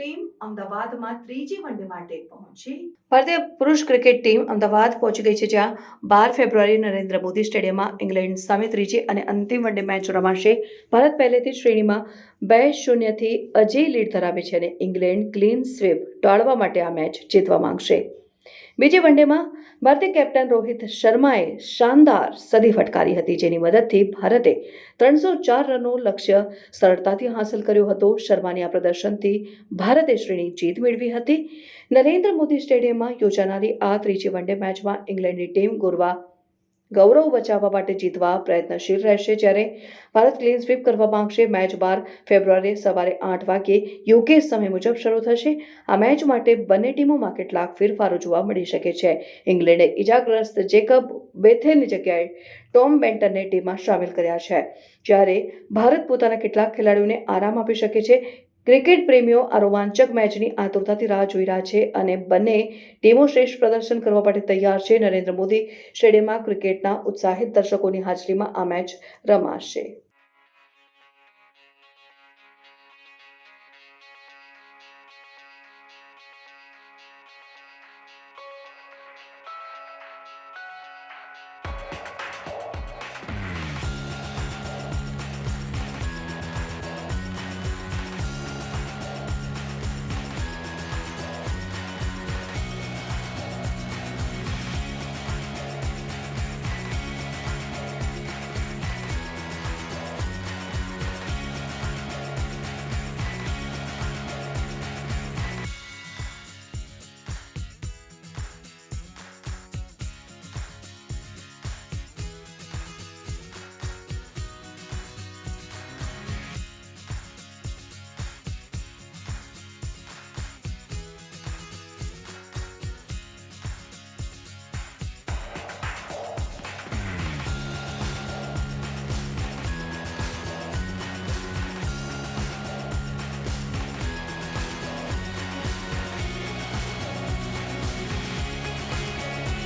Team અમદાવાદમાં ત્રીજી one day માટે પહોંચી. ભારતીય પુરુષ ક્રિકેટ ટીમ અમદાવાદ પહોંચી ગઈ છે, જ્યાં બાર ફેબ્રુઆરી નરેન્દ્ર મોદી સ્ટેડિયમમાં ઇંગ્લેન્ડ સામે ત્રીજી અને અંતિમ વનડે મેચ રમાશે. ભારત પહેલેથી શ્રેણીમાં બે શૂન્યથી અજય લીડ ધરાવે છે અને ઇંગ્લેન્ડ ક્લીન સ્વીપ ટાળવા માટે આ મેચ જીતવા માંગશે. બીજી વનડેમાં ભારતીય કેપ્ટન રોહિત શર્માએ શાનદાર સદી ફટકારી હતી, જેની મદદથી ભારતે ત્રણસો ચાર રનનું લક્ષ્ય સરળતાથી હાંસલ કર્યો હતો. શર્માની આ પ્રદર્શનથી ભારતે શ્રેણી જીત મેળવી હતી. નરેન્દ્ર મોદી સ્ટેડિયમમાં યોજાનારી આ ત્રીજી વનડે મેચમાં ઇંગ્લેન્ડની ટીમ ગુરવા ગૌરવ બચાવવા માટે જીતવા પ્રયત્નશીલ રહેશે જ્યારે ભારત ક્લીન સ્વીપ કરવા માંગશે. મેચ બાર ફેબ્રુઆરી સવારે આઠ વાગ્યે યુકે સમય મુજબ શરૂ થશે. આ મેચ માટે બંને ટીમોમાં કેટલાક ફેરફારો જોવા મળી શકે છે. ઇંગ્લેન્ડે ઇજાગ્રસ્ત જેકબ બેથેલની જગ્યાએ ટોમ બેન્ટનને ટીમમાં સામેલ કર્યા છે. જ્યારે ભારત પોતાના કેટલાક ખેલાડીઓને આરામ આપી શકે છે. ક્રિકેટ પ્રેમીઓ આ રોમાંચક મેચની આતુરતાથી રાહ જોઈ રહ્યા છે અને બંને ટીમો શ્રેષ્ઠ પ્રદર્શન કરવા માટે તૈયાર છે. નરેન્દ્ર મોદી સ્ટેડિયમમાં ક્રિકેટના ઉત્સાહિત દર્શકોની હાજરીમાં આ મેચ રમાશે.